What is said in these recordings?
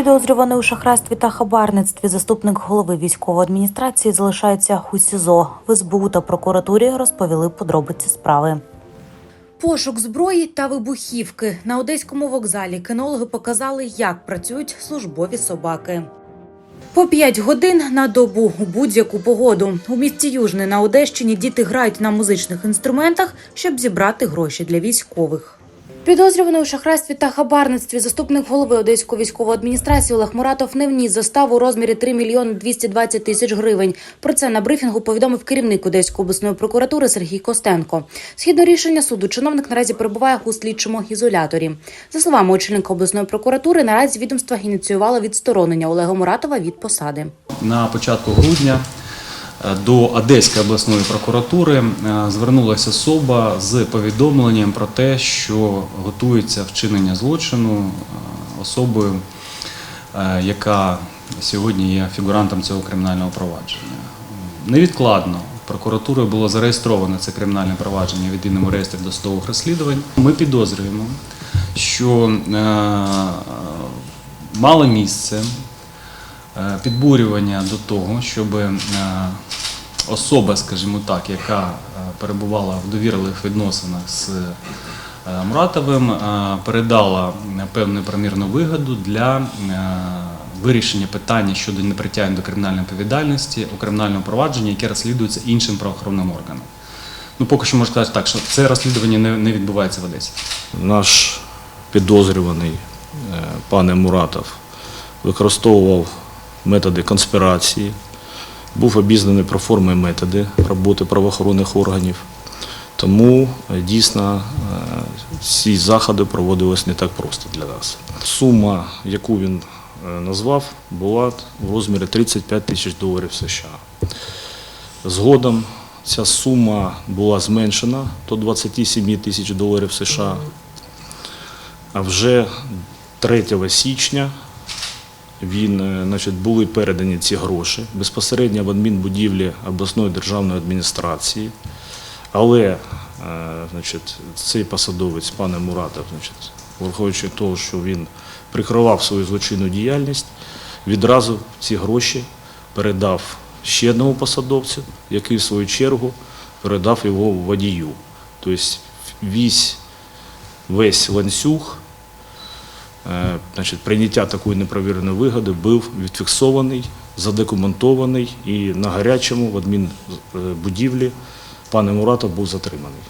Підозрюваний у шахрайстві та хабарництві заступник голови військової адміністрації залишається у СІЗО. В СБУ та прокуратурі розповіли подробиці справи. Пошук зброї та вибухівки на одеському вокзалі кінологи показали, як працюють службові собаки. По 5 годин на добу у будь-яку погоду. У місті Южне на Одещині діти грають на музичних інструментах, щоб зібрати гроші для військових. Підозрюваний у шахрайстві та хабарництві заступник голови Одеської військової адміністрації Олег Муратов не вніс заставу у розмірі 3 мільйони 220 тисяч гривень. Про це на брифінгу повідомив керівник Одеської обласної прокуратури Сергій Костенко. Згідно рішення суду, чиновник наразі перебуває у слідчому ізоляторі. За словами очільника обласної прокуратури, наразі відомство ініціювало відсторонення Олега Муратова від посади. На початку грудня до Одеської обласної прокуратури е, звернулася особа з повідомленням про те, що готується вчинення злочину е, особою, е, яка сьогодні є фігурантом цього кримінального провадження. Невідкладно прокуратурою було зареєстровано це кримінальне провадження в єдиному реєстрі досудових розслідувань. Ми підозрюємо, що мало місце підбурювання до того, щоб е, особа, скажімо так, яка е, перебувала в довірливих відносинах з е, Муратовим, е, передала е, певну примірну вигоду для е, вирішення питання щодо непритягнення до кримінальної відповідальності у кримінальному провадженні, яке розслідується іншим правоохоронним органом. Ну, поки що можу сказати так, що це розслідування не, не відбувається в Одесі. Наш підозрюваний е, пане Муратов використовував методи конспірації, був обізнаний про форми і методи роботи правоохоронних органів. Тому е, дійсно е, ці заходи проводились не так просто для нас. Сума, яку він е, назвав, була в розмірі 35 тисяч доларів США. Згодом ця сума була зменшена до 27 тисяч доларів США. А вже 3 січня він, е, значить, були передані ці гроші безпосередньо в адмінбудівлі обласної державної адміністрації. Але е, значить, цей посадовець, пане Муратов, значить, враховуючи того, що він прикривав свою злочинну діяльність, відразу ці гроші передав ще одному посадовцю, який в свою чергу передав його водію. Тобто весь, весь ланцюг значить, прийняття такої непровіреної вигоди був відфіксований, задокументований і на гарячому в адмінбудівлі пане Муратов був затриманий.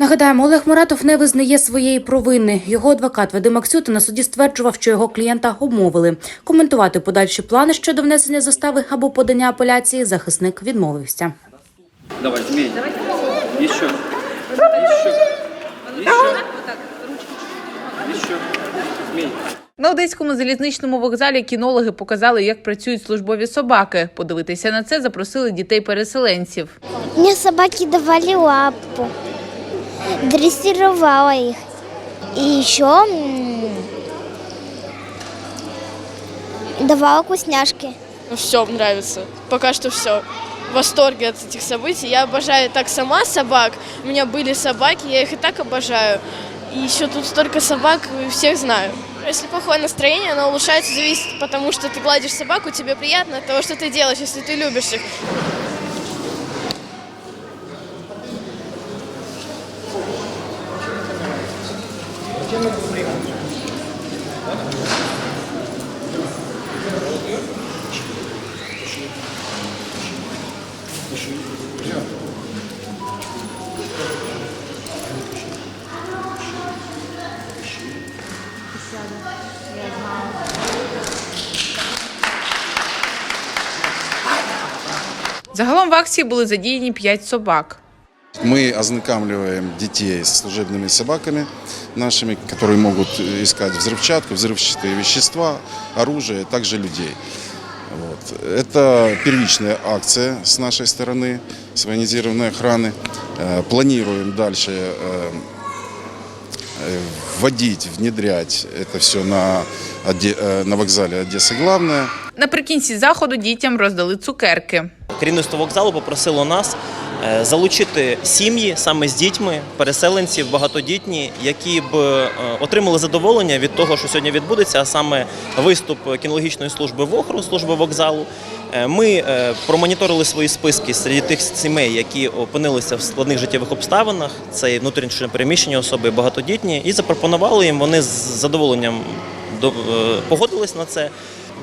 Нагадаємо, Олег Муратов не визнає своєї провини. Його адвокат Вадим Аксюта на суді стверджував, що його клієнта обмовили. Коментувати подальші плани щодо внесення застави або подання апеляції захисник відмовився. Давай, змей. Еще. Еще. Еще. Еще. Змей. На одеському залізничному вокзалі кінологи показали, як працюють службові собаки. Подивитися на це запросили дітей-переселенців. Мне собаки давали лапу, дрессировала их. И еще м, давала вкусняшки. Все нравится. Пока что все. В восторге от этих событий. Я обожаю так сама собак. У меня были собаки, я их и так обожаю. И еще тут столько собак, и всех знаю. Если плохое настроение, оно улучшается, зависит, потому что ты гладишь собаку, тебе приятно от того, что ты делаешь, если ты любишь их. Загалом в акції були задіяні п'ять собак. Мы ознакомливаем детей с служебными собаками нашими, которые могут искать взрывчатку, взрывчатые вещества, оружие, также людей. Вот. Это первичная акция с нашей стороны, с военизированной охраны. Э, Планируем дальше э, э, вводить, внедрять это все на, Оде- э, на вокзале Одесса Главная. Наприкінці заходу дітям роздали цукерки. Керівництво вокзалу попросило нас е, залучити сім'ї саме з дітьми, переселенців, багатодітні, які б е, отримали задоволення від того, що сьогодні відбудеться, а саме виступ кінологічної служби ВОХРу, служби вокзалу. Е, Ми промоніторили свої списки серед тих сімей, які опинилися в складних життєвих обставинах. Це і переміщені особи, багатодітні, і запропонували їм. Вони з задоволенням до- погодились на це.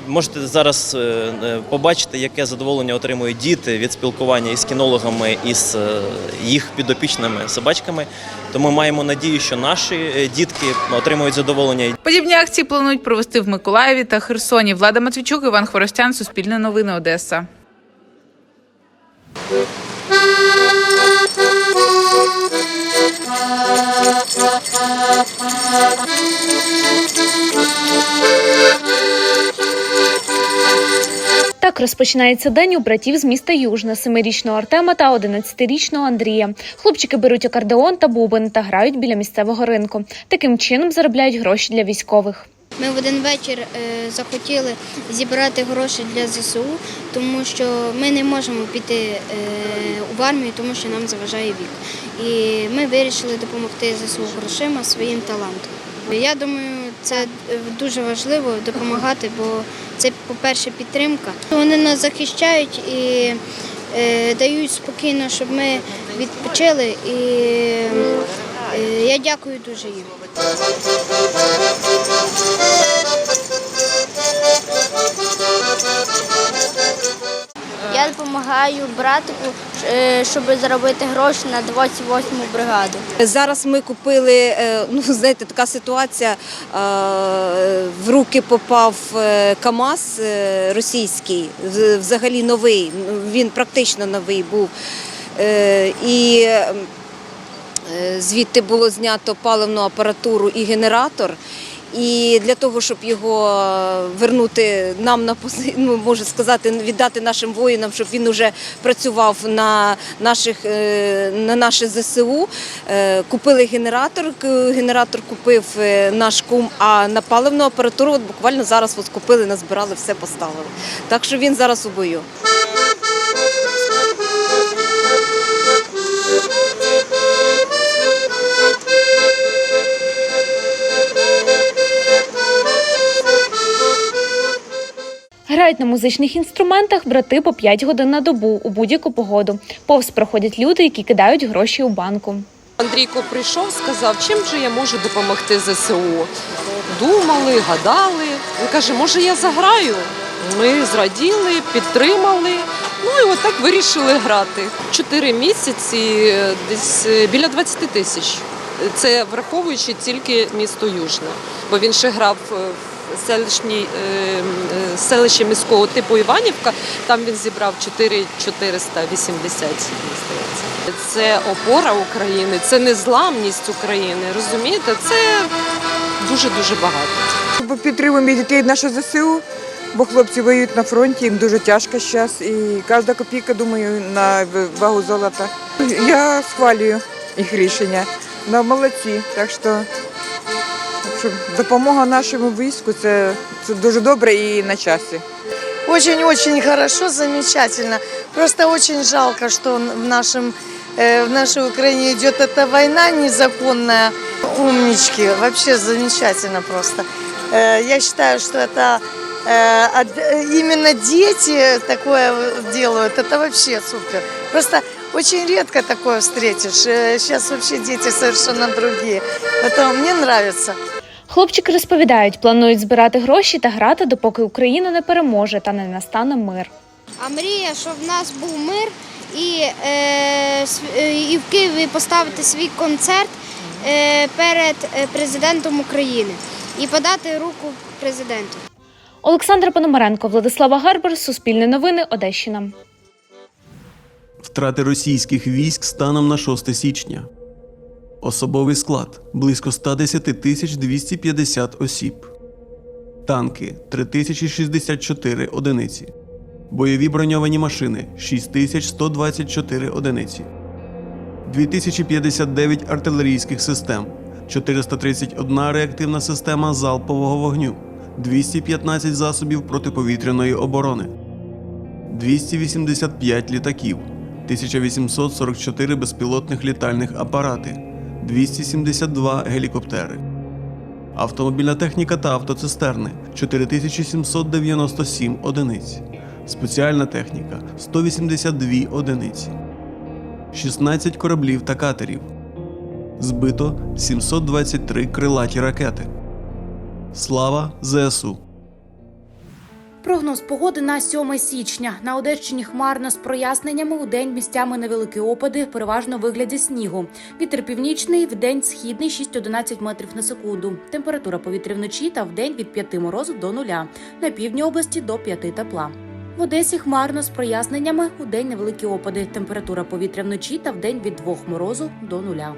Можете зараз е, е, побачити, яке задоволення отримують діти від спілкування із кінологами і з е, їх підопічними собачками. Тому маємо надію, що наші дітки отримують задоволення Подібні акції планують провести в Миколаєві та Херсоні. Влада Матвійчук, Іван Хворостян, Суспільне новини, Одеса. Так розпочинається день у братів з міста Южне, семирічного Артема та 11-річного Андрія. Хлопчики беруть акордеон та бубен та грають біля місцевого ринку. Таким чином заробляють гроші для військових. Ми в один вечір е, захотіли зібрати гроші для ЗСУ, тому що ми не можемо піти е, в армію, тому що нам заважає вік. І ми вирішили допомогти ЗСУ грошима своїм талантом. Я думаю, це е, дуже важливо допомагати, бо це, по-перше, підтримка. Вони нас захищають і е, дають спокійно, щоб ми відпочили. І е, я дякую дуже їм. Я допомагаю братику, е, щоб заробити гроші на 28-му бригаду. Зараз ми купили, е, ну знаєте, така ситуація. е, В руки попав КАМАЗ російський, взагалі новий. Він практично новий був. І звідти було знято паливну апаратуру і генератор. І для того, щоб його вернути нам на ну, можу сказати, віддати нашим воїнам, щоб він уже працював на наших е, на наше ЗСУ. е, Купили генератор. Генератор купив е, наш кум. А на паливну апаратуру от буквально зараз ось купили, назбирали, все поставили. Так що він зараз у бою. Грають на музичних інструментах брати по 5 годин на добу у будь-яку погоду. Повз проходять люди, які кидають гроші у банку. Андрійко прийшов, сказав, чим же я можу допомогти ЗСУ. Думали, гадали. Він каже, може я заграю? Ми зраділи, підтримали. Ну і отак вирішили грати. Чотири місяці, е, десь е, біля 20 тисяч. Це враховуючи тільки місто Южне, бо він ще грав е, в селищній е, е, селищі міського типу Іванівка. Там він зібрав 4 480, здається. Це опора України, це незламність України. Розумієте, це дуже дуже багато. Підтримуємо дітей нашого ЗСУ, бо хлопці воюють на фронті, їм дуже тяжко зараз. І кожна копійка, думаю, на вагу золота. Я схвалюю їх рішення. Ну, молодці. Так що, що допомога нашому війську це, це дуже добре і на часі. Очень-очень хорошо, замечательно. Просто очень жалко, что в, нашем, э, в нашей Украине идет эта война незаконная. Умнички, вообще замечательно просто. Э, я считаю, что это э, от- именно дети такое делают, это вообще супер. Просто очень редко такое встретишь. Сейчас вообще дети совершенно другие. Поэтому мне нравится. Хлопчики розповідають, планують збирати гроші та грати, допоки Україна не переможе та не настане мир. А мрія, щоб в нас був мир і, е, е, і в Києві поставити свій концерт е, перед е, президентом України і подати руку президенту. Олександра Пономаренко, Владислава Гарбар, Суспільне новини, Одещина. Втрати російських військ станом на 6 січня. Особовий склад близько 110 250 осіб. Танки 3064 одиниці. Бойові броньовані машини 6124 одиниці. 2059 артилерійських систем, 431 реактивна система залпового вогню, 215 засобів протиповітряної оборони, 285 літаків, 1844 безпілотних літальних апарати, 272 гелікоптери. Автомобільна техніка та автоцистерни 4797 одиниць. Спеціальна техніка 182 одиниці. 16 кораблів та катерів. Збито 723 крилаті ракети. Слава ЗСУ! Прогноз погоди на 7 січня. На Одещині хмарно з проясненнями у день місцями невеликі опади, переважно в вигляді снігу. Вітер північний, в день східний 6-11 метрів на секунду. Температура повітря вночі та в день від 5 морозу до нуля. На півдні області до 5 тепла. В Одесі хмарно з проясненнями у день невеликі опади. Температура повітря вночі та в день від 2 морозу до нуля.